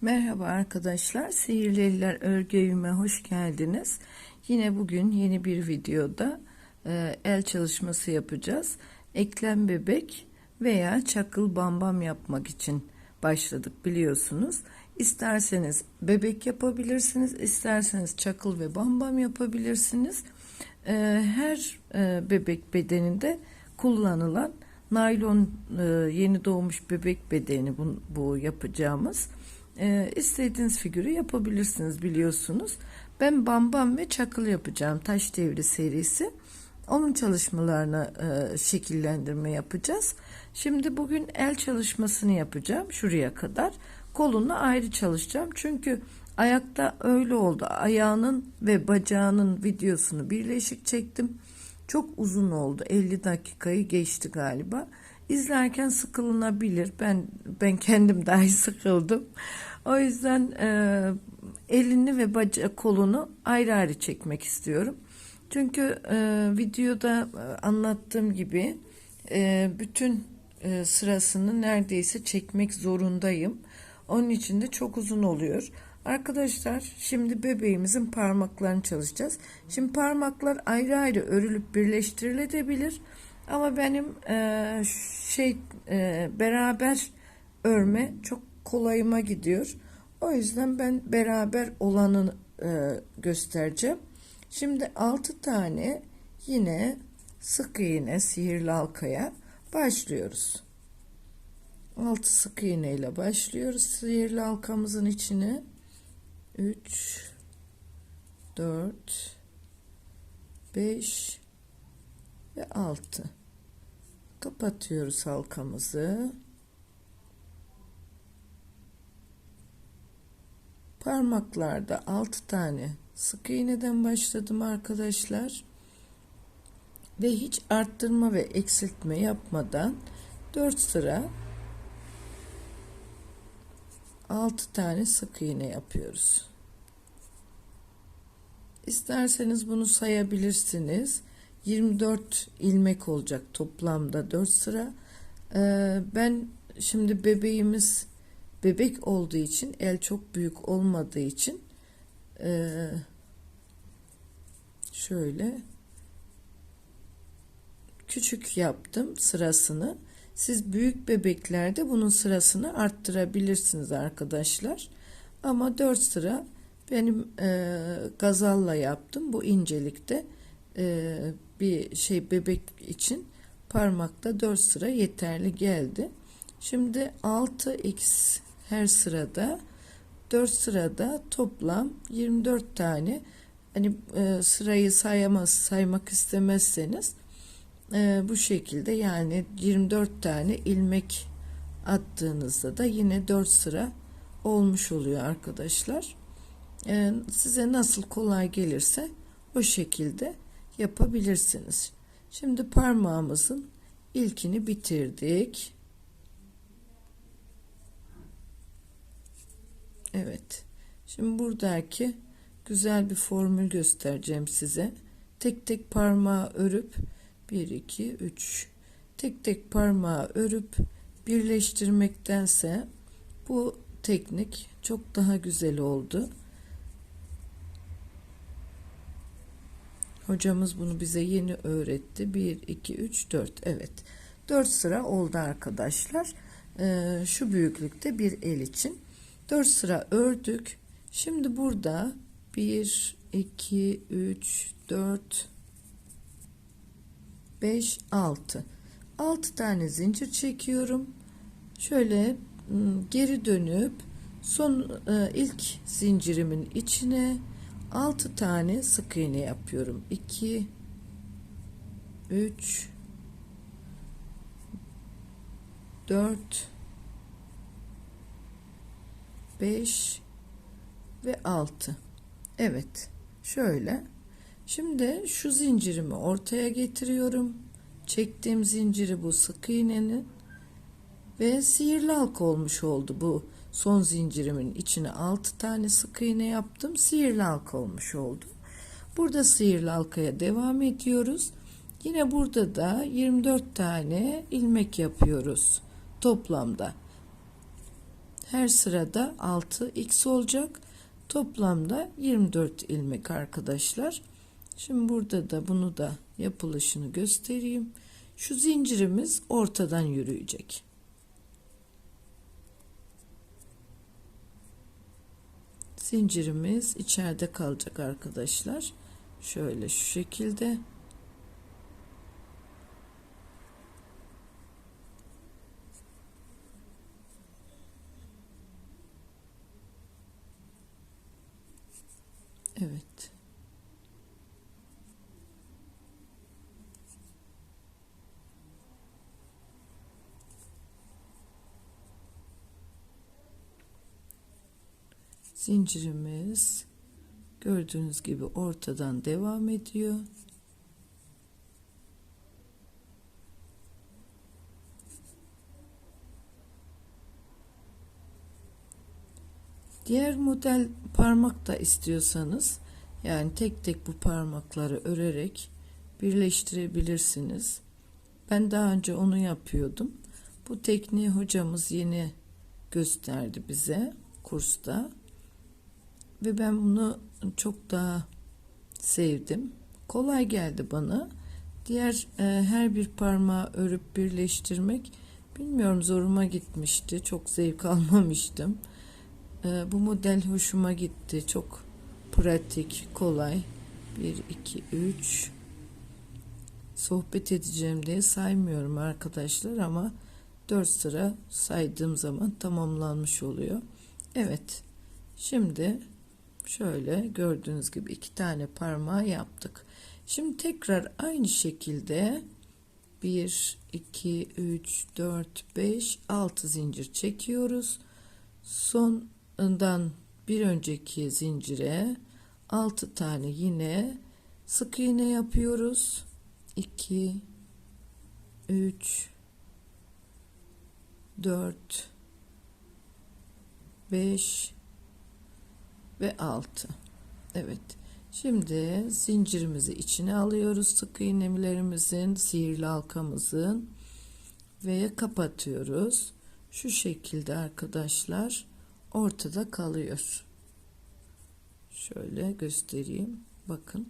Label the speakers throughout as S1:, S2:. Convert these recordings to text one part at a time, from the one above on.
S1: Merhaba arkadaşlar, Sihirli Eller Örgü Evime hoş geldiniz. Yine bugün yeni bir videoda e, el çalışması yapacağız. Eklem bebek veya çakıl bambam yapmak için başladık biliyorsunuz. İsterseniz bebek yapabilirsiniz, isterseniz çakıl ve bambam yapabilirsiniz. E, her e, bebek bedeninde kullanılan naylon e, yeni doğmuş bebek bedeni bu, bu yapacağımız. E, istediğiniz figürü yapabilirsiniz biliyorsunuz. Ben bambam ve çakıl yapacağım taş devri serisi. Onun çalışmalarına e, şekillendirme yapacağız. Şimdi bugün el çalışmasını yapacağım şuraya kadar. Kolunu ayrı çalışacağım. Çünkü ayakta öyle oldu. Ayağının ve bacağının videosunu birleşik çektim. Çok uzun oldu. 50 dakikayı geçti galiba. İzlerken sıkılınabilir. Ben ben kendim dahi sıkıldım. O yüzden e, elini ve baca kolunu ayrı ayrı çekmek istiyorum. Çünkü e, videoda e, anlattığım gibi e, bütün e, sırasını neredeyse çekmek zorundayım. Onun için de çok uzun oluyor. Arkadaşlar şimdi bebeğimizin parmaklarını çalışacağız. Şimdi parmaklar ayrı ayrı örülüp birleştirilebilir. Ama benim e, şey e, beraber örme çok kolayıma gidiyor. O yüzden ben beraber olanı e, göstereceğim. Şimdi 6 tane yine sık iğne sihirli halkaya başlıyoruz. 6 sık iğne ile başlıyoruz sihirli halkamızın içine. 3 4 5 ve 6 kapatıyoruz halkamızı parmaklarda 6 tane sık iğneden başladım arkadaşlar ve hiç arttırma ve eksiltme yapmadan 4 sıra 6 tane sık iğne yapıyoruz. İsterseniz bunu sayabilirsiniz. 24 ilmek olacak toplamda 4 sıra. Ee, ben şimdi bebeğimiz bebek olduğu için el çok büyük olmadığı için e, şöyle küçük yaptım sırasını. Siz büyük bebeklerde bunun sırasını arttırabilirsiniz arkadaşlar. Ama 4 sıra benim e, gazalla yaptım. Bu incelikte e, bir şey bebek için parmakta 4 sıra yeterli geldi. Şimdi 6x her sırada 4 sırada toplam 24 tane hani e, sırayı sayamaz saymak istemezseniz e, bu şekilde yani 24 tane ilmek attığınızda da yine 4 sıra olmuş oluyor arkadaşlar. Size nasıl kolay gelirse o şekilde yapabilirsiniz. Şimdi parmağımızın ilkini bitirdik. Evet. Şimdi buradaki güzel bir formül göstereceğim size. Tek tek parmağı örüp 1 2 3 tek tek parmağı örüp birleştirmektense bu teknik çok daha güzel oldu. Hocamız bunu bize yeni öğretti. 1 2 3 4 evet. 4 sıra oldu arkadaşlar. Ee, şu büyüklükte bir el için 4 sıra ördük. Şimdi burada 1 2 3 4 5 6 6 tane zincir çekiyorum. Şöyle geri dönüp son e, ilk zincirimin içine 6 tane sık iğne yapıyorum. 2 3 4 5 ve 6 Evet şöyle. Şimdi şu zincirimi ortaya getiriyorum. Çektiğim zinciri bu sık iğnenin. Ve sihirli halka olmuş oldu bu son zincirimin içine 6 tane sık iğne yaptım sihirli halka olmuş oldu burada sihirli halkaya devam ediyoruz yine burada da 24 tane ilmek yapıyoruz toplamda Her sırada 6 x olacak. Toplamda 24 ilmek arkadaşlar. Şimdi burada da bunu da yapılışını göstereyim. Şu zincirimiz ortadan yürüyecek. Zincirimiz içeride kalacak arkadaşlar. Şöyle şu şekilde. Evet. Zincirimiz gördüğünüz gibi ortadan devam ediyor. Diğer model parmak da istiyorsanız yani tek tek bu parmakları örerek birleştirebilirsiniz. Ben daha önce onu yapıyordum. Bu tekniği hocamız yeni gösterdi bize kursta. Ve ben bunu çok daha sevdim. Kolay geldi bana. Diğer e, her bir parmağı örüp birleştirmek bilmiyorum zoruma gitmişti. Çok zevk almamıştım. E, bu model hoşuma gitti. Çok pratik, kolay. 1 2 3 sohbet edeceğim diye saymıyorum arkadaşlar ama 4 sıra saydığım zaman tamamlanmış oluyor. Evet. Şimdi şöyle gördüğünüz gibi iki tane parmağı yaptık. Şimdi tekrar aynı şekilde 1 2 3 4 5 6 zincir çekiyoruz. Sondan bir önceki zincire 6 tane yine sık iğne yapıyoruz. 2 3 4 5 ve 6 Evet. Şimdi zincirimizi içine alıyoruz sık iğnelerimizin sihirli halkamızın ve kapatıyoruz. Şu şekilde arkadaşlar ortada kalıyor. Şöyle göstereyim. Bakın.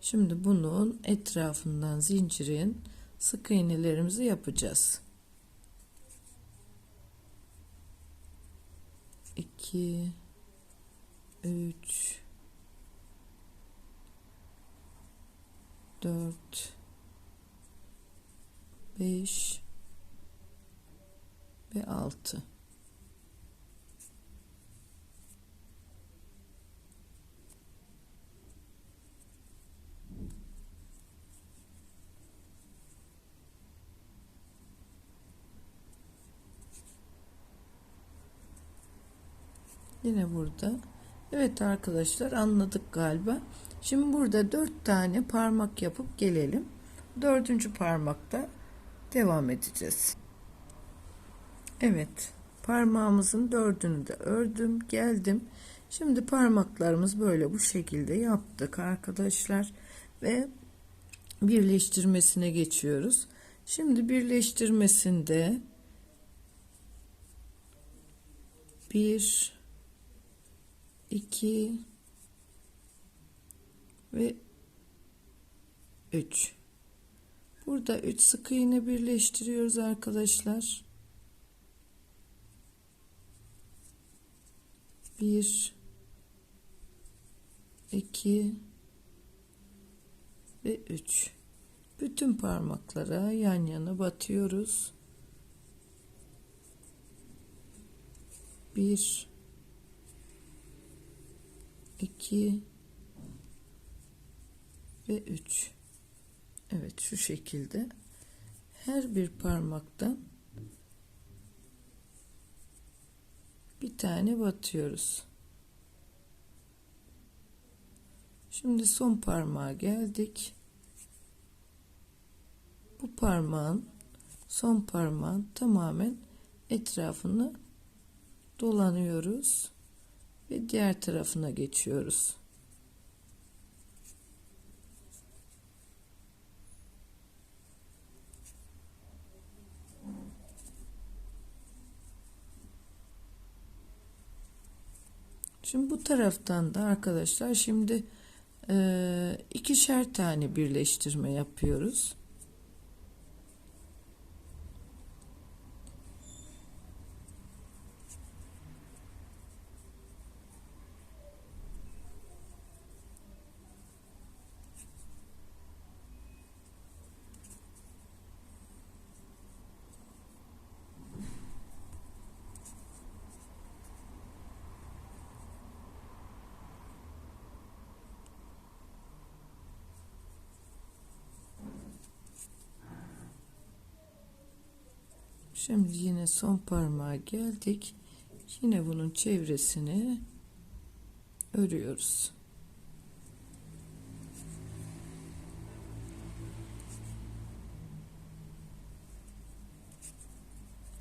S1: Şimdi bunun etrafından zincirin sık iğnelerimizi yapacağız. 2 3 4 5 ve 6 Yine burada Evet arkadaşlar anladık galiba. Şimdi burada dört tane parmak yapıp gelelim. Dördüncü parmakta devam edeceğiz. Evet parmağımızın dördünü de ördüm geldim. Şimdi parmaklarımız böyle bu şekilde yaptık arkadaşlar ve birleştirmesine geçiyoruz. Şimdi birleştirmesinde bir 2 ve 3 burada 3 sık iğne birleştiriyoruz arkadaşlar. 1 2 ve 3 bütün parmaklara yan yana batıyoruz. 1 2 ve 3 Evet şu şekilde her bir parmaktan bir tane batıyoruz. Şimdi son parmağa geldik. Bu parmağın son parmağın tamamen etrafını dolanıyoruz ve diğer tarafına geçiyoruz. Şimdi bu taraftan da arkadaşlar şimdi e, ikişer tane birleştirme yapıyoruz. Şimdi yine son parmağa geldik. Yine bunun çevresini örüyoruz.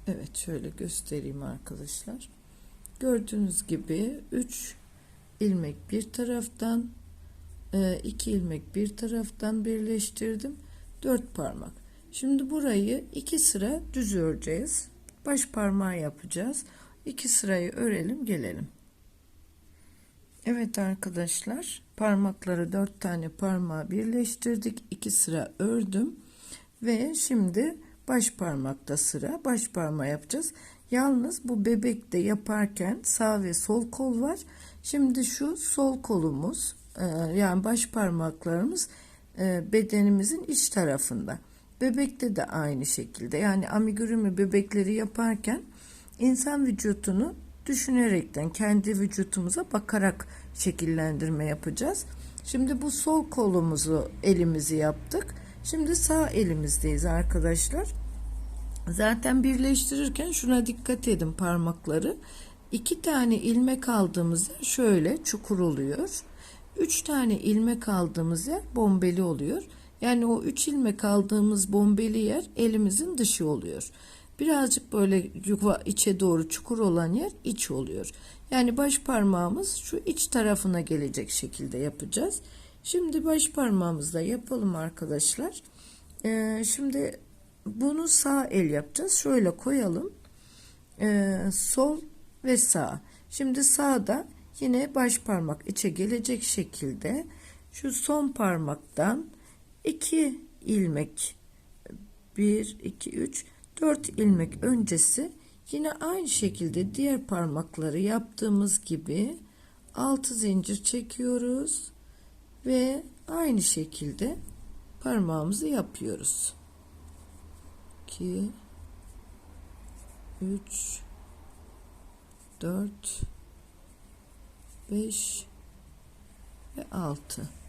S1: Evet şöyle göstereyim arkadaşlar. Gördüğünüz gibi 3 ilmek bir taraftan 2 ilmek bir taraftan birleştirdim. 4 parmak. Şimdi burayı iki sıra düz öreceğiz. Baş parmağı yapacağız. İki sırayı örelim gelelim. Evet arkadaşlar parmakları dört tane parmağı birleştirdik. iki sıra ördüm. Ve şimdi baş parmakta sıra baş parmağı yapacağız. Yalnız bu bebekte yaparken sağ ve sol kol var. Şimdi şu sol kolumuz e, yani baş parmaklarımız e, bedenimizin iç tarafında. Bebekte de aynı şekilde yani amigurumi bebekleri yaparken insan vücutunu düşünerekten kendi vücutumuza bakarak şekillendirme yapacağız. Şimdi bu sol kolumuzu elimizi yaptık. Şimdi sağ elimizdeyiz arkadaşlar. Zaten birleştirirken şuna dikkat edin parmakları. İki tane ilmek aldığımız yer şöyle çukur oluyor. Üç tane ilmek aldığımız yer bombeli oluyor. Yani o 3 ilmek aldığımız bombeli yer elimizin dışı oluyor. Birazcık böyle yuva içe doğru çukur olan yer iç oluyor. Yani baş parmağımız şu iç tarafına gelecek şekilde yapacağız. Şimdi baş parmağımızla yapalım arkadaşlar. Ee, şimdi bunu sağ el yapacağız. Şöyle koyalım. Ee, sol ve sağ. Şimdi sağda yine baş parmak içe gelecek şekilde şu son parmaktan 2 ilmek. 1 2 3 4 ilmek öncesi yine aynı şekilde diğer parmakları yaptığımız gibi 6 zincir çekiyoruz ve aynı şekilde parmağımızı yapıyoruz. 2 3 4 5 ve 6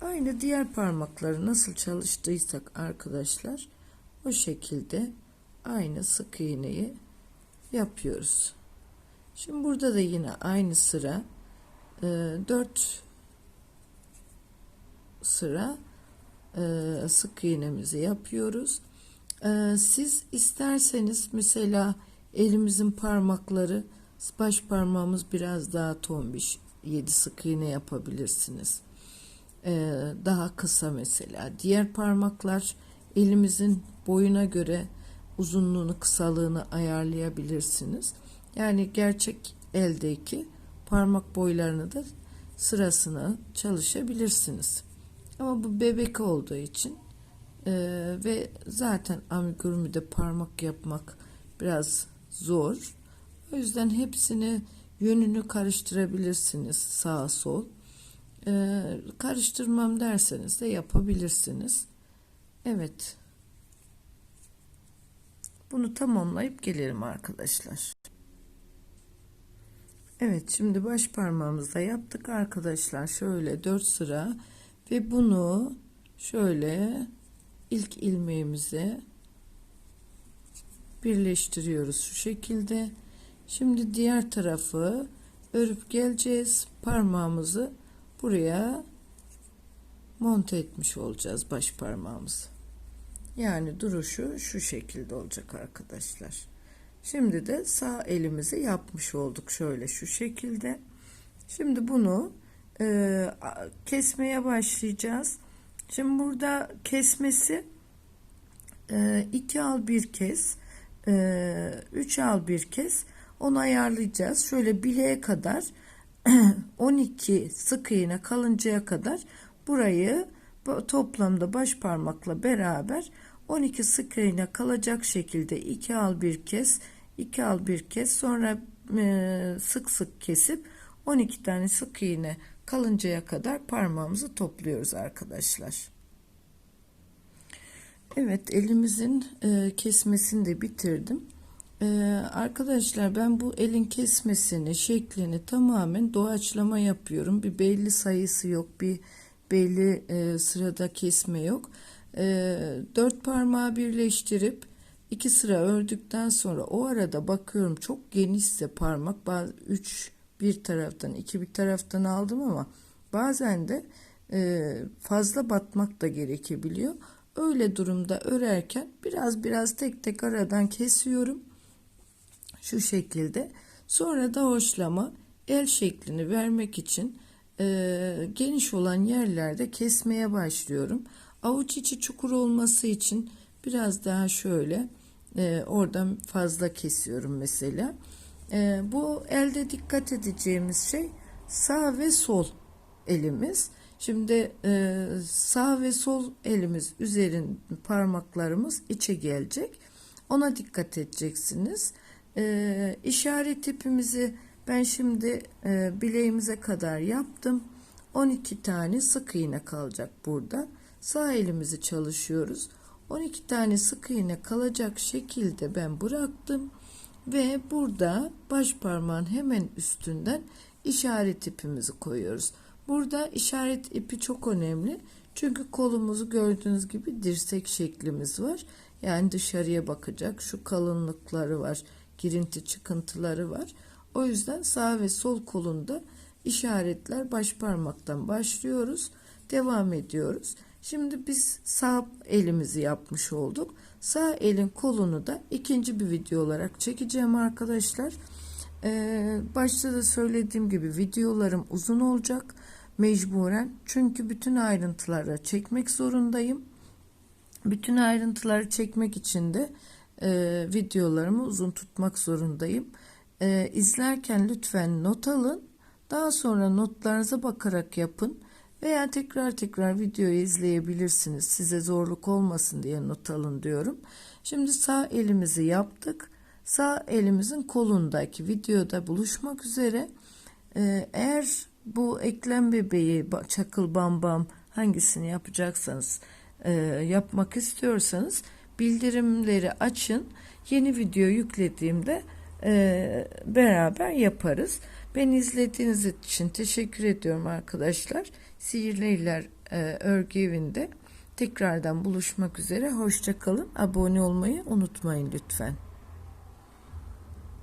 S1: Aynı diğer parmakları nasıl çalıştıysak arkadaşlar o şekilde aynı sık iğneyi yapıyoruz. Şimdi burada da yine aynı sıra e, 4 sıra e, sık iğnemizi yapıyoruz. E, siz isterseniz mesela elimizin parmakları baş parmağımız biraz daha tombiş 7 sık iğne yapabilirsiniz. Ee, daha kısa mesela. Diğer parmaklar elimizin boyuna göre uzunluğunu kısalığını ayarlayabilirsiniz. Yani gerçek eldeki parmak boylarını da sırasını çalışabilirsiniz. Ama bu bebek olduğu için e, ve zaten amigurumide parmak yapmak biraz zor. O yüzden hepsini yönünü karıştırabilirsiniz sağ sol. Ee, karıştırmam derseniz de yapabilirsiniz. Evet. Bunu tamamlayıp gelelim arkadaşlar. Evet şimdi baş parmağımızda yaptık arkadaşlar. Şöyle 4 sıra ve bunu şöyle ilk ilmeğimize birleştiriyoruz şu şekilde. Şimdi diğer tarafı örüp geleceğiz. Parmağımızı buraya monte etmiş olacağız baş parmağımızı. Yani duruşu şu şekilde olacak arkadaşlar. Şimdi de sağ elimizi yapmış olduk şöyle şu şekilde. Şimdi bunu e, kesmeye başlayacağız. Şimdi burada kesmesi e, iki al bir kez, e, üç al bir kez onu ayarlayacağız. Şöyle bileğe kadar 12 sık iğne kalıncaya kadar burayı bu toplamda baş parmakla beraber 12 sık iğne kalacak şekilde 2 al bir kez 2 al bir kez sonra e, sık sık kesip 12 tane sık iğne kalıncaya kadar parmağımızı topluyoruz arkadaşlar. Evet elimizin e, kesmesini de bitirdim. E, arkadaşlar ben bu elin kesmesini şeklini tamamen doğaçlama yapıyorum. Bir belli sayısı yok bir belli e, sırada kesme yok. E, dört parmağı birleştirip iki sıra ördükten sonra o arada bakıyorum çok genişse parmak bazı üç bir taraftan iki bir taraftan aldım ama bazen de e, fazla batmak da gerekebiliyor. Öyle durumda örerken biraz biraz tek tek aradan kesiyorum. Şu şekilde. Sonra da hoşlama el şeklini vermek için e, geniş olan yerlerde kesmeye başlıyorum. Avuç içi çukur olması için biraz daha şöyle e, oradan fazla kesiyorum mesela. E, bu elde dikkat edeceğimiz şey sağ ve sol elimiz. Şimdi e, sağ ve sol elimiz üzerin parmaklarımız içe gelecek. Ona dikkat edeceksiniz. E, işaret ipimizi ben şimdi e, bileğimize kadar yaptım. 12 tane sık iğne kalacak burada. Sağ elimizi çalışıyoruz. 12 tane sık iğne kalacak şekilde ben bıraktım ve burada baş parmağın hemen üstünden işaret ipimizi koyuyoruz. Burada işaret ipi çok önemli. Çünkü kolumuzu gördüğünüz gibi dirsek şeklimiz var. Yani dışarıya bakacak. Şu kalınlıkları var. Girinti çıkıntıları var. O yüzden sağ ve sol kolunda işaretler baş parmaktan başlıyoruz. Devam ediyoruz. Şimdi biz sağ elimizi yapmış olduk. Sağ elin kolunu da ikinci bir video olarak çekeceğim arkadaşlar. Ee, başta da söylediğim gibi videolarım uzun olacak mecburen. Çünkü bütün ayrıntıları çekmek zorundayım. Bütün ayrıntıları çekmek için de e, videolarımı uzun tutmak zorundayım. E, izlerken lütfen not alın. Daha sonra notlarınıza bakarak yapın. Veya tekrar tekrar videoyu izleyebilirsiniz. Size zorluk olmasın diye not alın diyorum. Şimdi sağ elimizi yaptık. Sağ elimizin kolundaki videoda buluşmak üzere. Ee, eğer bu eklem bebeği, çakıl bam bam hangisini yapacaksanız e, yapmak istiyorsanız bildirimleri açın. Yeni video yüklediğimde e, beraber yaparız. Beni izlediğiniz için teşekkür ediyorum arkadaşlar. Sihirli İller e, Örgü Evi'nde tekrardan buluşmak üzere. Hoşçakalın. Abone olmayı unutmayın lütfen.